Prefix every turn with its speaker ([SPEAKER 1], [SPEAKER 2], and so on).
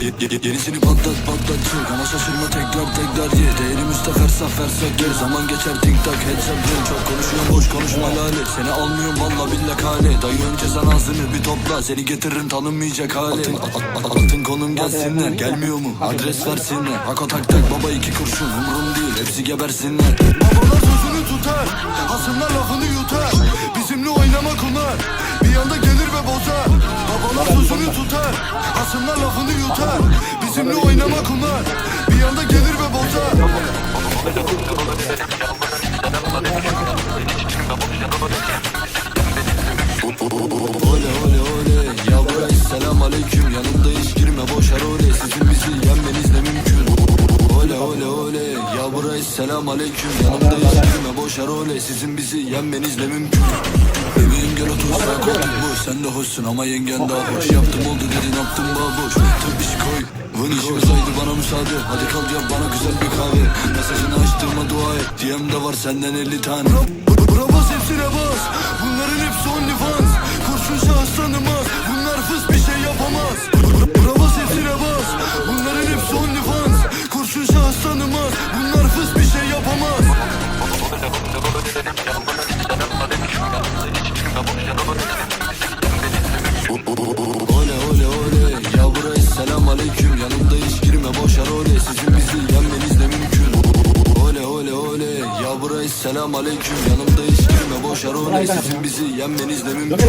[SPEAKER 1] Ye- ye- Yenisini patlat patlat çık Ama şaşırma tekrar tekrar ye. Değerim üstte fersak fersak gel Zaman geçer tik tak headshot drill Çok konuşuyorum boş konuşma lale. Seni almıyorum valla billa kale. Dayı önce sen ağzını bir topla. Seni getiririm tanınmayacak hale. Atın, at- at- atın konum gelsinler Gelmiyor mu? Adres versinler. Hako tak tak baba iki kurşun. Umrum değil hepsi gebersinler
[SPEAKER 2] Babalar sözünü tutar Hasımlar lafını yutar Bizimle oynamak onlar Bir anda gelir ve bozar Babalar sözünü tutar Hasımlar lafını yutar Bizimle oynamak onlar Bir anda gelir ve bozar
[SPEAKER 1] burayı selam aleyküm Yanımda hiç girme boşar ole Sizin bizi yenmeniz ne mümkün Bebeğim gel otur sen boş Sen de hoşsun ama yengen daha hoş Yaptım oldu dedin yaptım baboş Tıp iş koy Vın işimiz haydi bana müsaade Hadi kalk yap bana güzel bir kahve Mesajını açtırma dua et DM'de var senden 50 tane
[SPEAKER 2] Bura bas
[SPEAKER 1] Ole ole ole Ya burayı selam aleyküm Yanımda hiç girme boşar ole Sizin yenmeniz mümkün Ole ole ole Ya burayı selam aleyküm Yanımda hiç girme boşar ole Sizin bizi yenmeniz de mümkün